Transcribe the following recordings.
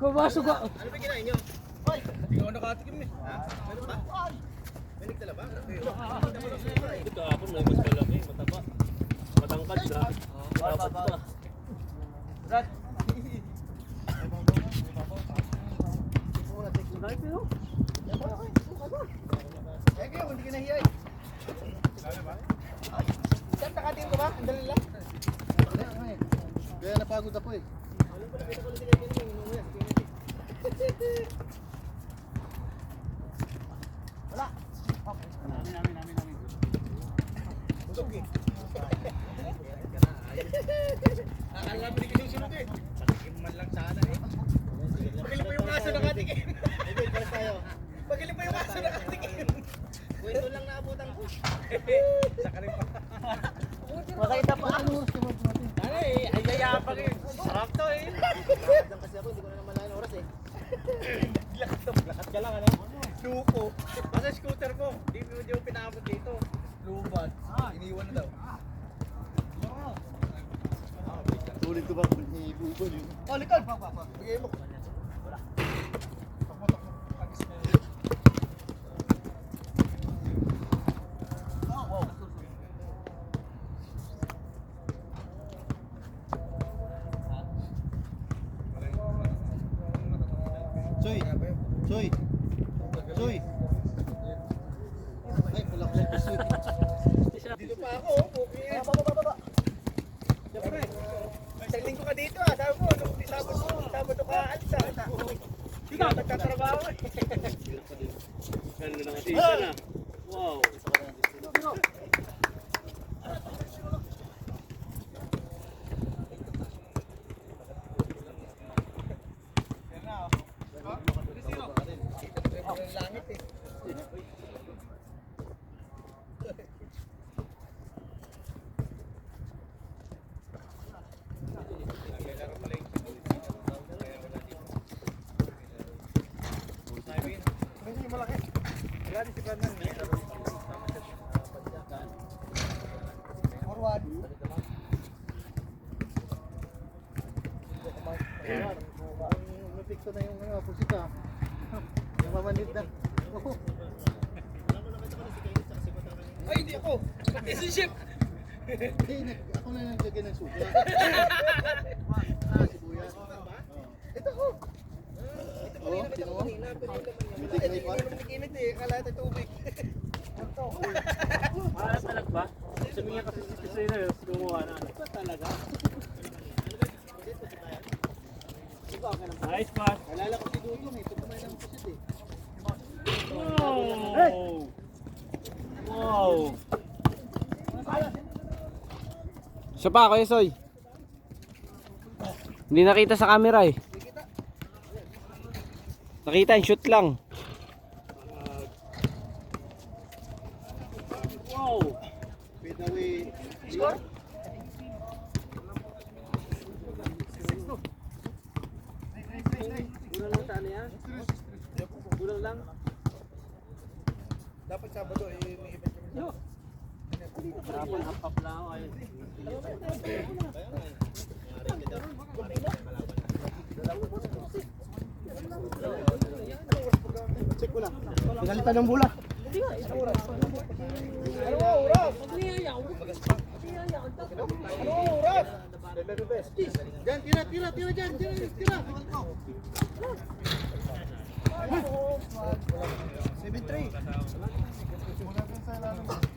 Pumasok ka. Ano ba kinain nyo? Hoy! Hindi ko nakatikim eh. Meron ba? May nagdala ba? Ito ako may mas malaki, mataba. Matangkad na. Dapat pa. Brad! Eh, kayo, hindi ka nahiya eh. Saan nakatingin ko ba? Ang dali lang. Kaya napagod ako eh. Busog eh. Akala mo di ka susunod eh. Patikim man lang sana eh. Pagaling pa yung aso nakatikim. Pagaling pa yung aso nakatikim. Kwento lang naabutan ko. Saka rin pa. Makita pa ano. Ano eh, ay yayapang eh. Sarap to eh. Diyan kasi ako, hindi ko na naman lain oras eh. Lakat to, lakat ka lang ano? Luko. Kasi scooter ko, di mo di mo pinabot dito. Lubat. Iniwan na daw. Sulit ko ba ni Bubol yun? Oh, likod! Bigay mo. Choy! Choy! Choy! Ay, pulak lang kasi. Dito pa ako, oh, puki. Baba, baba, baba. Siyempre. Isang linggo ka dito ah. Sabi mo, nung Sabado, Sabado ka alsa. Ikaw, nagtatrabaho eh. Ano na kasi isa na. Wow. Ang langit eh. Hindi malaki. Wala din si Brandon. Forward. Napikto na yung ano, pusita. Namamanid na. Oh, Ay, hindi ako. Citizenship. Hindi, nag- ako na Ah, sibuyas. Ito ko. Oh, sino mo? Hindi ka Hindi ipa? naman nakinit eh. Ito. Ah, na. Ano? Nice pass. Siya pa, Kuya Soy. Hindi nakita sa camera eh. Nakita yung shoot lang. Wow! Away. Score? Ano? Dapat Sabado eh, may event kami. Tapon, hap-hap lang ako. Check ko lang. Pinalitan ng bula. Ano oras? Ano oras? Diyan, tira, tira, tira dyan. Tira, tira. 7-3.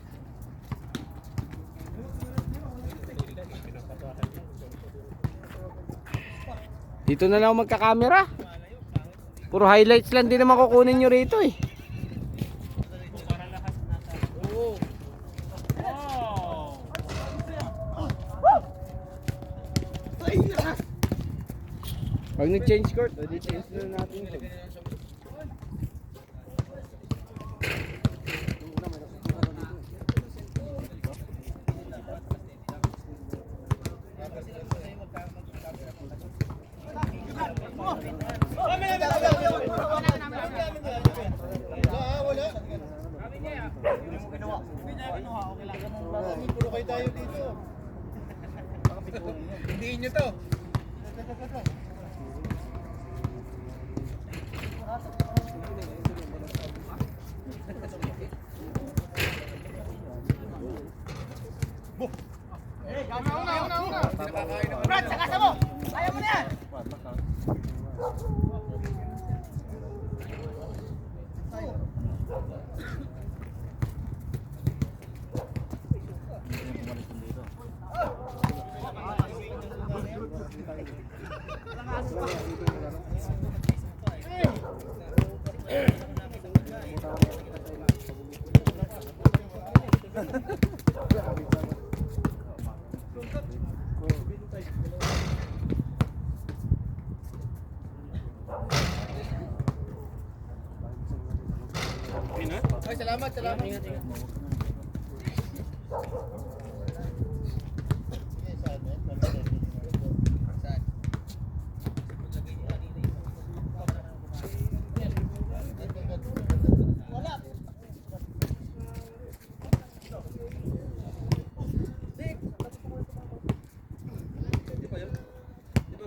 Dito na lang ako magka-camera. Puro highlights lang din naman kukunin nyo rito eh. Pag nag-change court, edi change na natin ito.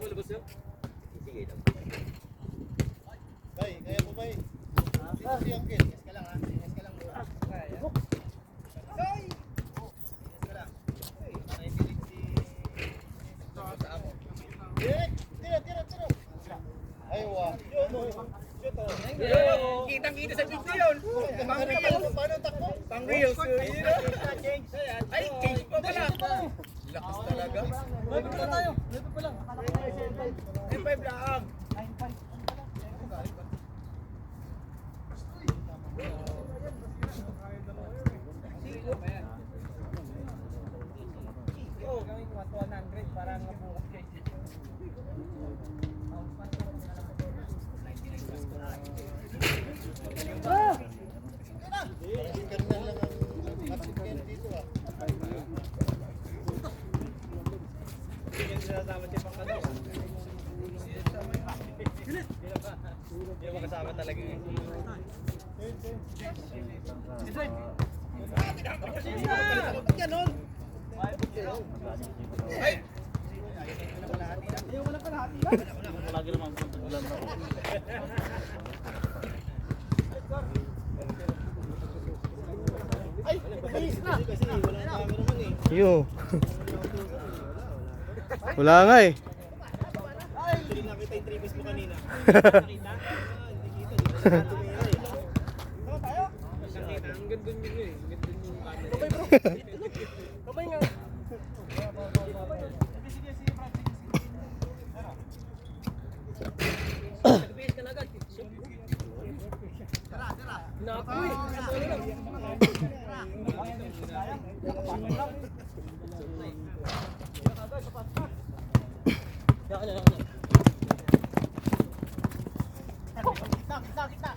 Malabas yun? Sige lang. Bay, kaya mo bay. Dito si Uncle. Yes ka lang ha. Yes ka lang muna. Ay! Yes ka lang. Ay, nakikinig si... Sa amo. Direk, tira, tira, tira. Ay, oh. Kitang-kita sa video yun. Pang reels. Paano takbo? Pang reels. Ay, change pa pala. Lakas talaga. Live pa tayo. Live pa lang. M5 lang. Oh, gawin mo 100 para mabukas kayo. Sikat na lang ang applicant dito ah. Yung sinasama si Pangkano. Hindi mo kasama talaga eh. Ay! Ayaw mo na kalahati yan. Lagi naman pagkulan na. Ay, mabilis na. Yo. Wala nga eh. Actually nakita yung tripis mo kanina. Nakita? Hindi kita. Hindi. Tama tayo? Nakita. Ang ganda nyo eh. Ang ganda nyo sige, Brad. Sige, sige. Nagbihis ka na agad. Tara, tara.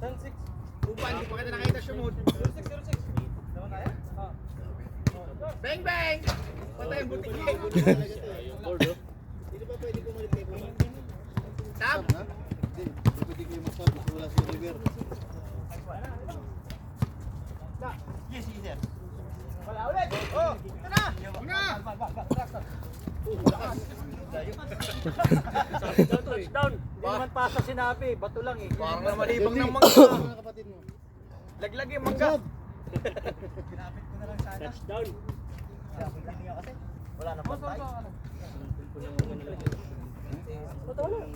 Naku eh. Upan, di pa kita nakita sumod. 06, 06. Naman tayo? Bang, bang! Patay ang butik eh. Board oh. Dito pa pwede bumalik kay Bang. Tab! Ha? Hindi, hindi pwede kayo magpag kasi wala si Oliver. Yes, yes, yes. Wala ulit! Oh! Ito na! Una! Touchdown! Hindi naman pasa sinabi, bato lang eh. Na Hindi. ng mangga. Mo? Laglag yung mangga. Sab! Pinapit ko na lang sana. Touchdown! Wala na pantay. Totoo lang.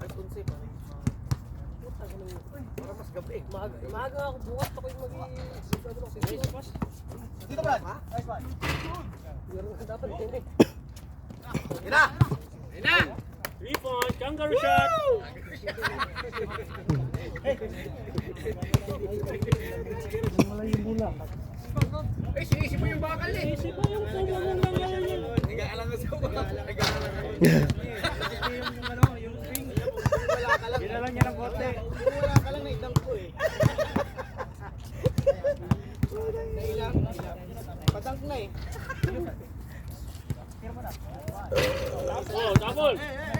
Ay, kunsi pa. Para mas gabi. Maaga, maaga ako bukas ako yung mag Dito Brad. Nice one. Dapat din eh. Ina! Ina! Three points! Kangaroo shot! Eh, sinisi mo yung bakal eh. Isip mo yung kumulong lang yan. Nag-aalang ka sa bakal. Nag-aalang ka. Sinisi yung yung ring. Wala ka lang. Binalang niya ng kote. Wala ka lang, naidang ko eh. Nailang. Patank na eh. Oh, double! Ikaw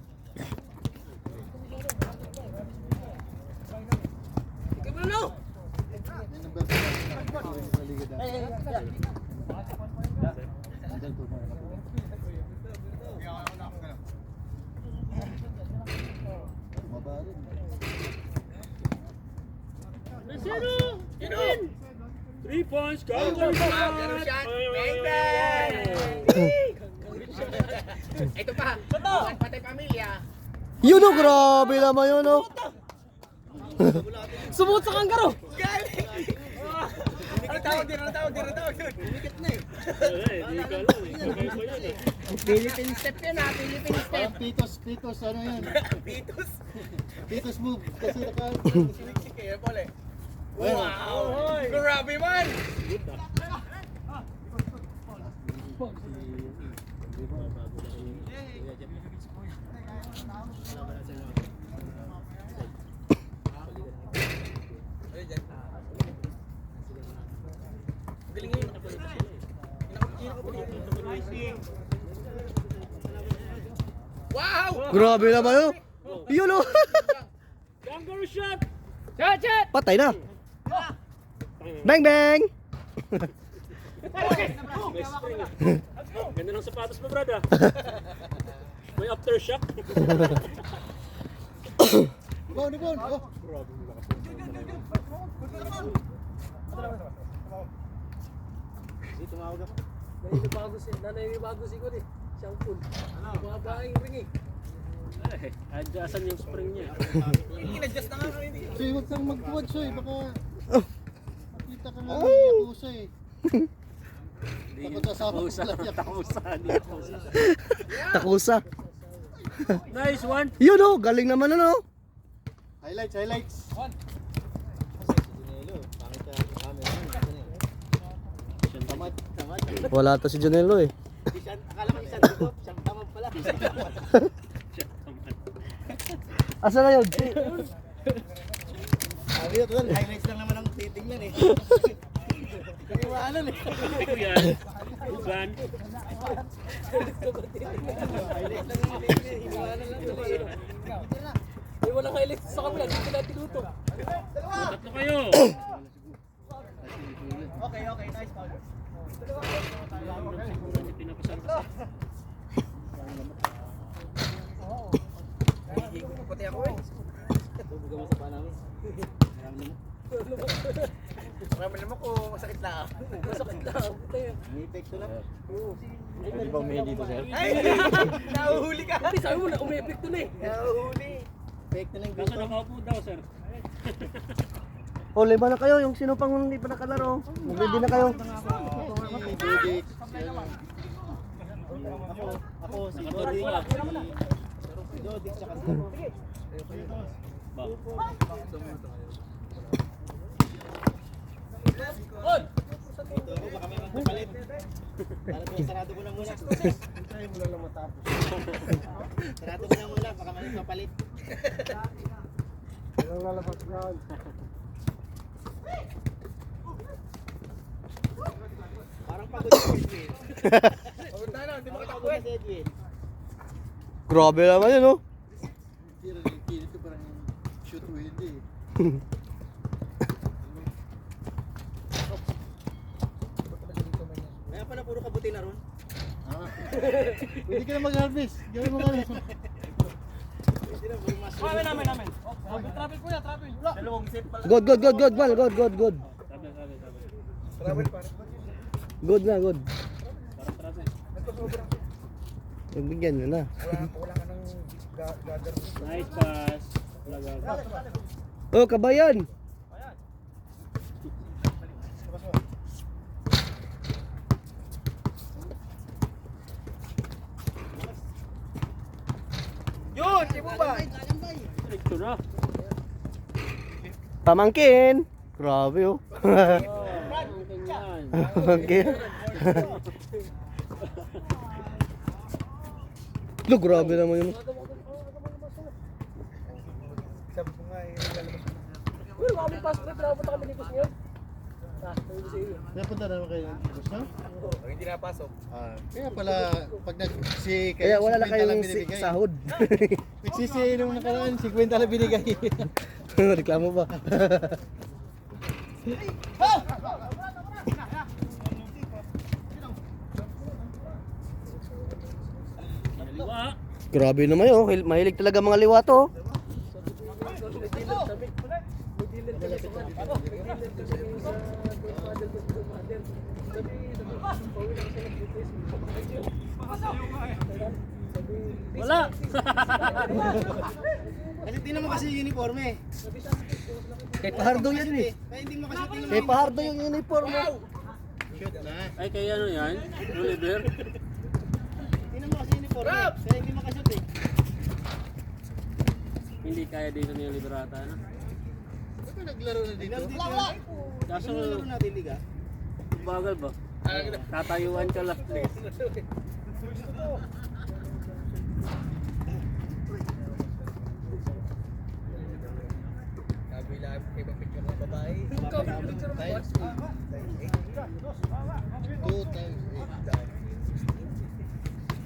naman yun oh. Sumut sa kanggaro. Galing! Ano tawag din? Ano tawag din? Ano tawag din? Umikit na eh. Eh, ka alam eh. Eh. Philippine step yun ah. Philippine step. Parang pitos, pitos, ano yan? Pitos. Pitos move. Kasi naka... Siniksik eh. Wow! Grabe man! Grabe naman yun. Yun oh. Younger shot! Shot, shot! Patay na. Bang bang. Ganda ng sapatos mo, brad ah. May aftershock. Ibon, ibon. Oh. Naninibago si, naninibago si Kun eh. Siyang pool. Ano? Bumabaing ring eh. Ay, adjustan yung spring niya. In-adjust na nga kami hindi. Soy, huwag kang magtuwad, Soy. Baka makita ka nga ng yakuza eh. Takot sa sama ko lang yakuza. Takusa, takusa. Takusa. Nice one! Yun oh. Galing naman ano. Highlights, highlights. Tamad, tamad. Wala to si Janelo eh. Akala ko isang dito, siyang tamad pala. Asa na yun? Sabi ko, tol, highlights lang naman ang titingnan eh. Kaniwaanan eh. Ito yan. Ugan. Highlights lang naman titingnan, iniwanan lang tol eh. Walang highlights sa kabila, dito natin tinuto. Tatlo kayo. Okay, okay, nice foul. Pati ako eh. Bubuga mo sa paa namin. Marami naman ko masakit lang. Masakit lang. May epekto lang. Hindi ba may dito sir? Ay! Nahuhuli ka! Hindi, sabi mo na na eh. Nahuhuli. Epekto ng Nasa nakaupo daw, sir. O, lima na kayo. Yung sino pang hindi pa nakalaro. Mag-ready na kayo. Yan. Ako, ako, si Dodi. Si Dodi, tsaka si Ba? Dito ako, baka may magpapalit. Para ko, sarado ko na muna. Sarado ko na muna, baka may magpapalit. Parang pagod si Edwin. Pagod na no, hindi mo pagod si Edwin. Grabe naman yun ng kilit ko parang shoot to hindi eh. Kaya pala puro kabuti na ron. Ah. Pwede ka na mag-harvest. Gawin mo ka puro mas. Namin, namin. Travel ko na, travel. Dalawang set pala. Good, good, good, good. Good, good, good. Sabi, sabi, sabi. Travel pa. Good na, good. Nagbigyan na. Gather. Nice pass. Oh, kabayan. Yun, Bumba. Ito na. Pamangkin. Grabe oh. Pamangkin. Lo, grabe naman yun. Sabi ko nga, eh, lalabas ko. Uy, kami pass trip, napunta kami ni Kus ngayon. Ah, sabi ko sa iyo. Napunta naman kayo ng? Oh, hindi napasok. Ah, kaya pala pag nag si Kaya wala na 50 kayong si- sahod. Nagsisi nung nakaraan, 50 lang binigay. Reklamo ba? Grabe naman yun. oh. Mahilig talaga mga liwa to. Wala. Kasi di naman kasi uniform eh. Kay Pahardo yan eh. Kaya hindi mo kasi tingnan Kay Pahardo yung uniform mo. Na. Ay, kaya ano yan? Oliver? Uniform eh. Kaya hindi makashoot eh. Hindi kaya dito ni Oliver ata, ano? Ba't ka naglaro na dito? Kaso, Laro natin liga. bagal ba? Tatayuan ka lang. Two times.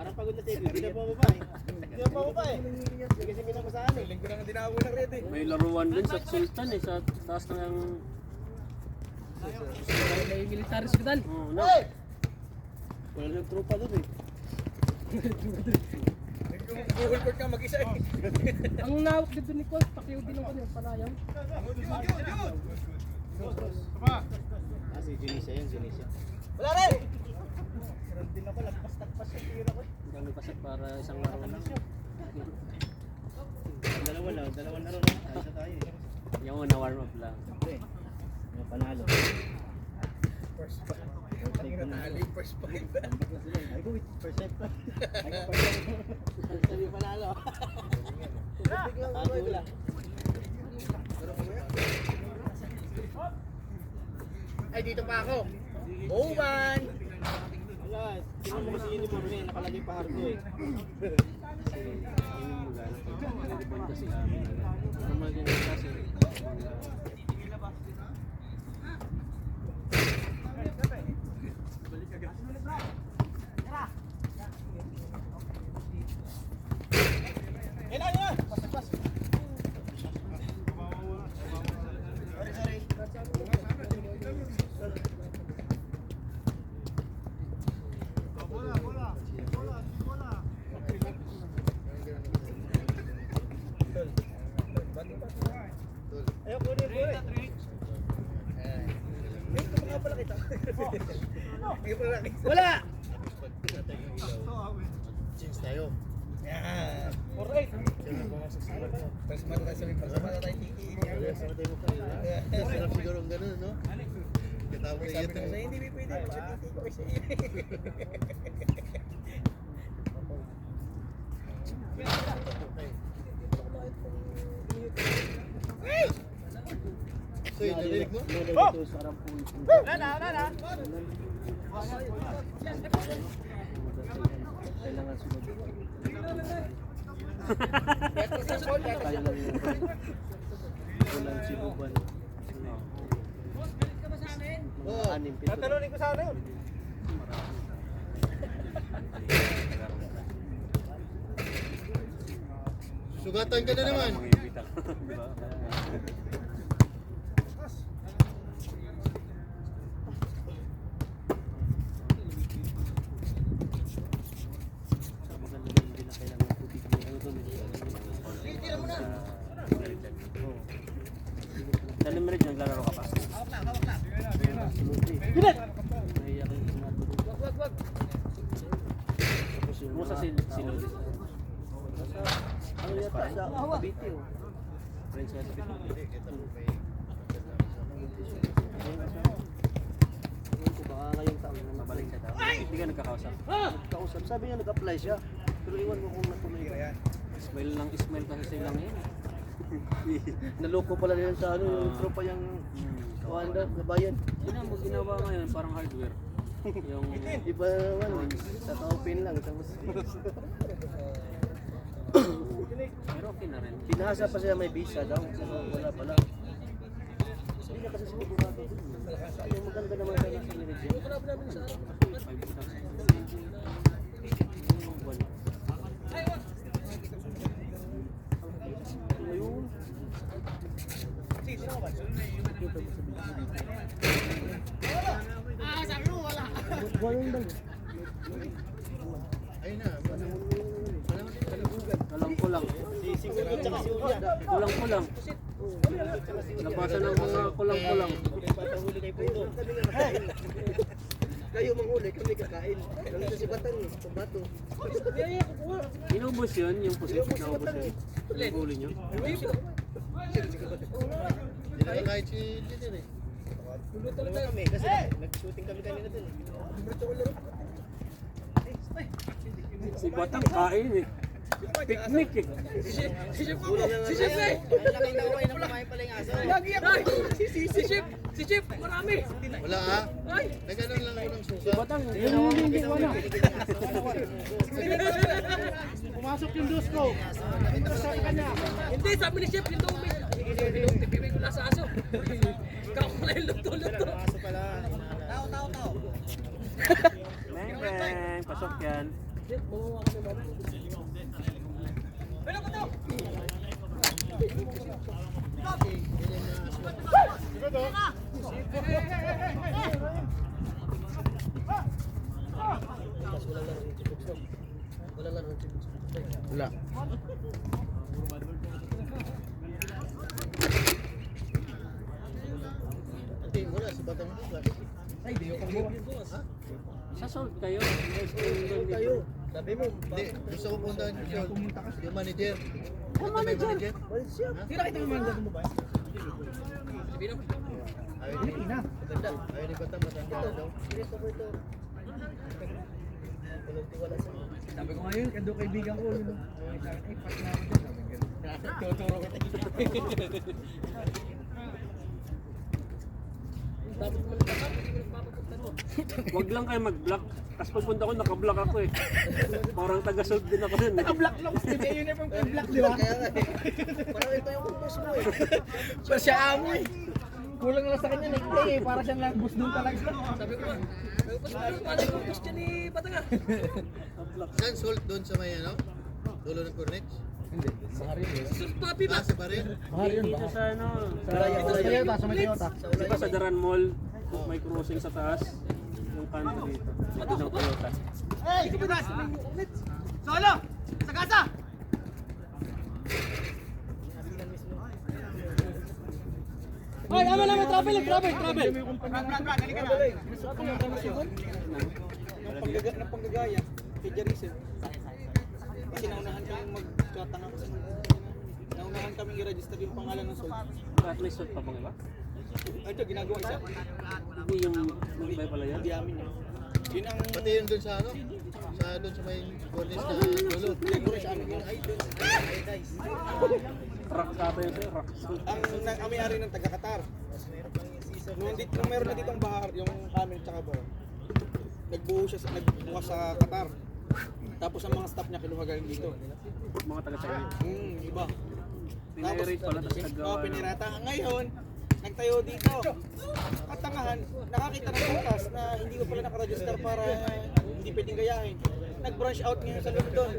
Parang pagod na tayo. Hindi na pa baba eh. Hindi na pa baba eh. Kasi pinamasahan eh. Linggo nang dinako ng red eh. May laruan din sa Sultan eh, sa taas ng... May military hospital. Oh, no. Wala nang tropa doon eh. Google court ka mag-isa eh. Ang nawak dito ni Colt, pakiyo din ako yung palayan. Ah, si Junisia yan, Junisia. Wala rin! Meron din ako, lagpas-tagpas yung tira ko. Ang dami pasat para isang laro lang. Dalawa lang, dalawa. Ayos na tayo eh. Yung una warm up lang. Siyempre, panalo. First five. Ang natali, first. Ay ko, first pa. Ay ko, first five. Sabi panalo. Tago lang. Ay, dito pa ako. Bowman! Wala, tingnan mo kasi yun yung mga nakalagay pa hardo eh. Nalibon kasi amin. Normal din yung kasi. Yan lang yan! Pas, pas. Sorry, sorry. Ayaw, kunin, kunin. Eh, kumaka pala kita. Ayaw pala kita. Wala! change tayo. Yan. Alright. Tapos man tayo sabi, pasama na tayo tiki. Sama tayo pa. Sarap siguro ang ganun, no? Katapos na Sabi ko ito. sa'yo, hindi pwede. Titi ko kasi. So, yun, narinig mo? Ito sa Rampul. Wala wala na. Kailangan sunod. Sa sa lang yung Walang sinuban. Oo. Anim pito. Ko sana yun. Sugatan ka na naman. Mga ibitang. Di ba? Sa maganda din, hindi na kailangan ng tubig. Ano to, Oo. Sa Limerick, naglalaro ka pa. Absolutely. Nahiya kayo sa mga tulog. Wag, wag, wag. Tapos yung Musa si si Lodi. Ano yata sa Cavite oh. Friends sa Cavite. Ko baka ngayong taon na Mabalik siya daw. Hindi ka nagkakausap. Kausap, sabi niya nag-apply siya. Pero iwan ko kung natuloy ka. Ismail lang Ismail kasi silang yan. Naloko pala nila sa ano, yung Ah. tropa yung Hmm. Kawanda, kabayan. Yun ang ginawa ngayon, parang hardware. Yung Di ba ano, sa ka-open lang. Tapos na pinahasa pa siya may visa daw. Pero wala pala. Hindi niya kasi sinigurado. Sayang maganda naman siya nasa stars. Buwan. Ayun. Walang lang. Ayun na. Kulang kulang. Si Siguro at saka si Uya. Kulang kulang. Labasan ng mga kulang kulang. Patahuli kay Puto. kami nga kakain. Kayo manghuli, kami kakain. Nandito si Batang, pambato. Inubos yun, yung pusit na ubos yun. Yung huli nyo. Hindi na kahit si Engineer eh. Dalawa kami kasi nag-shooting kami kanina dun. eh. Si Batang kain eh. Picnic eh. Si Chef ako! Si Chef eh! Nakita ko kayo na kumain pala yung aso. Lagi ako! Si, si, si Chef! Si Chef! Marami! Wala ah. Nagano'n lang ako ng susa. Batang, hindi, hindi, wala. Pumasok yung dos ko. Hindi, sabi ni Chef, yung dumi. Pinagtipimig ko na sa aso. Kakula yung luto-luto. Aso pala. Tao, tao, tao. Bang, bang. Pasok yan. Wala lang ng chibok. Wala. Hindi, wala. Si Batang wala. Sa salt kayo. Tayo. Sabi mo, Hindi, gusto ko puntahan yung Sol. Yung manager. Yung manager. Tira kita yung manda mo ba? Ayaw ni Matanda. Ayaw ni Batang matanda daw. Ito mo ito. Sabi ko ngayon, kando kaibigan ko. Ay, pat na ako dyan. Sabi ko, Tuturo kita. Dapat mo lang hindi ko. Wag lang kayo mag-block. Tapos pagpunta ko, naka-block ako eh. Parang taga-salt din ako nun eh. Naka-black lang. Hindi yun yung black, di ba? Kaya nga eh. Parang ito yung boss mo eh. Pa siya amo eh. Kulang lang sa kanya na hindi eh. Para siyang lang boss doon talaga. Sabi ko, paano yung boss niya ni Batanga? Saan Salt doon sa may ano? Dulo ng Cornex? Sus papi ba? Ah, sa Barin? Dito sa ano, sa, Toyota, sa may Toyota. di ba sa Daran Mall, may crossing sa taas, yung kanto dito. Ito ng Toyota. Hey! Pinas! Solo! Sa kasa! Ay, ano naman, travel, travel, travel. Brad, Brad, Brad, halika na. Yung panggaga, ng panggagaya, kay Jarisen. Kasi naunahan kami mag-chatang ako sa Naunahan kami i-register yung pangalan ng sold. At least pa bang iba? Ito, ginagawa isa. Hindi yung mag pala yan. Hindi amin yun. Yun ang... Pati yun doon sa ano? Sa doon sa may Cornex na dulo. Siguro siya amin yun. Ay, doon. Ay, guys. Rock kata yun rock salt. ang na, ang may-ari ng taga-Qatar. Nung, dit, nung meron na ditong bahar, yung amin tsaka ba, nagbuo siya, sa, nagbukas sa Qatar. Tapos ang mga staff niya kinuha galing dito. Mga taga-China. Hmm, iba. Pinirate pala, tapos oh, nagawa. pinirata. Ngayon, nagtayo dito. Katangahan, nakakita ng bukas na hindi ko pala nakaregister para hindi pwedeng gayahin. Nag-branch out ngayon sa London.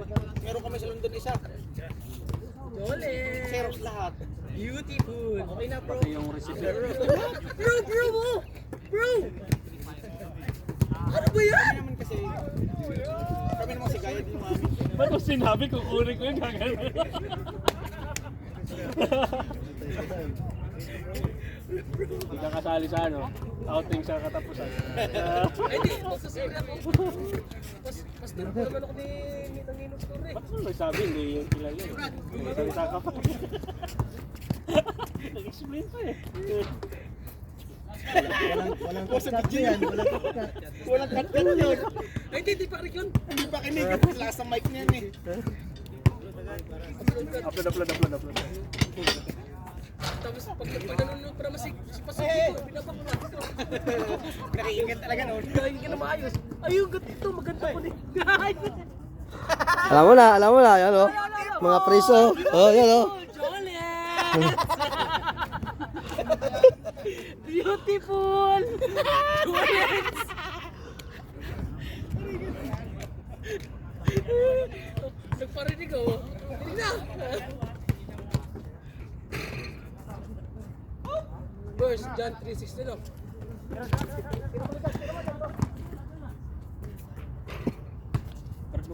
Meron kami sa London isa. Dole! Xerox lahat. Beautiful! Okay na bro. Pati yung receipt. Bro, bro, bro! Bro! Ano ba yan? Kami naman kasi, kami naman si Gaya din yung amin. Ba't mo sinabi kung kunin ko yung gagawin? Hindi ka kasali sa ano, outing sa katapusan. Ay, di, magsasabi ako. Mas, mas dito naman ako ni Nitang Ninong Store eh. Ba't mo nagsabi hindi yung kilala eh? Salita ka pa. Nag-explain pa eh. Walang cut yan. Walang cut. Walang kankan yun. Ay, hindi, di pa rin yun. Hindi pa kinig. Ng mic niyan eh. Upload, upload, upload, upload. Tapos pag, pag nanonood para masig, si Pasig dito, pinapakula ko. Nakiingat talaga noon. Nakiingat na maayos. Ayun, ganito, maganda ko din. Alam mo na, alam mo na, yan o. Mga preso. Oh, yan o. Joliet! Beautiful! Joliet! Nagparinig ako. Hindi na! Verse John 3.16 no?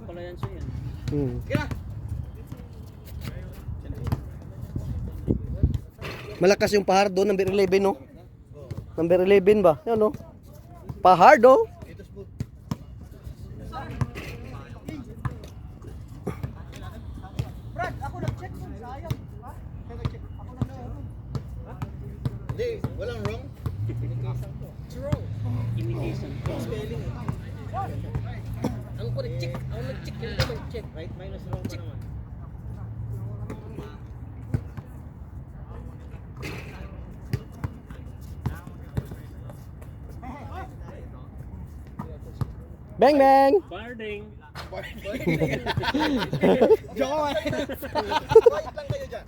Pala yan siya yan. Hmm. Kaya! Malakas yung pahar doon, number 11, no? Number 11 ba? Yan no? Pa-hard Hindi, walang wrong. Ang correct check. Ang nag-check yung naman check. Right minus wrong pa naman. Bang bang. Barding. Joke lang.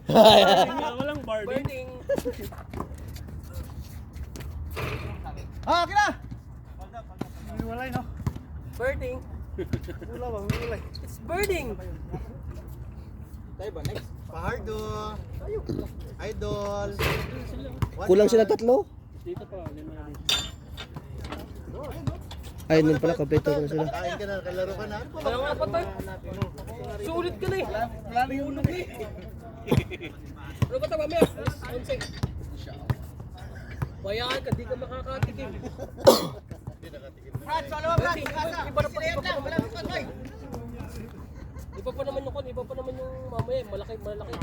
Barding nga, walang barding. Burning. Ah, okay na! Hiwalay, no? Burning. Wala bang hiwalay? It's burning. Tayo ba, next? Pahardo. Idol. Kulang sila tatlo. Dito pa, lima na dito. Ay, nun pala, kompleto na sila. Kain ka na, kalaro ka na. Kaya nga patay. Sulit ka na eh. Wala na yung unog eh. Ano ka tawa mamaya? Onse. Bayaan ka, di ka makakatikim. Brad, solo Brad. Iba na pa, iba pa naman. Iba pa naman yung kon, iba pa naman yung mamaya, malaki, malaki.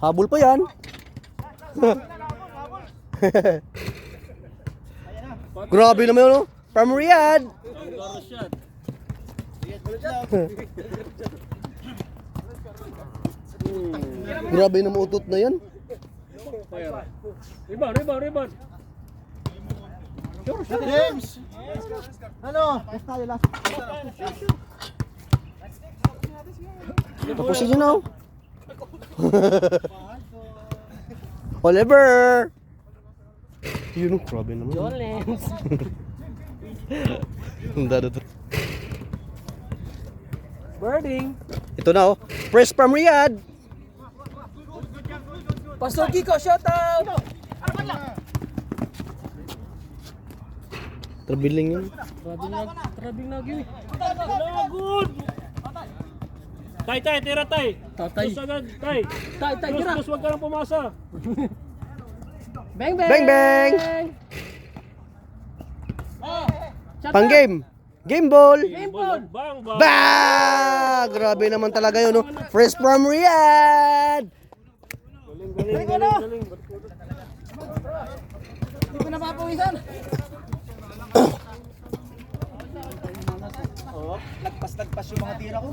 Habol pa yan. Grabe naman yun, no? From Riyadh. Shot. Grabe naman utot na yan. Fire. Rebound, rebound, rebound. James! Ano? Last tayo, last. Tapusin nyo na. oh. Oliver! Yun, oh, grabe naman. Jolens. Ang to. Birding. Ito na oh. Press from Riyadh. Pastor Kiko, shout out! Trabiling yun. Trabing na, trabing na good. Tay, tay, tira tay. Tatay. Tus agad, tay. Tay, tay, tira. tus, wag ka nang pumasa. Bang, bang! Bang, bang! Pang game. Game ball. Bang, bang, bang. Ba! Grabe naman talaga yun, no? Fresh from Riyadh! Galing, galing, galing, galing. Hindi ko napapawisan. Lagpas-lagpas yung mga tira ko.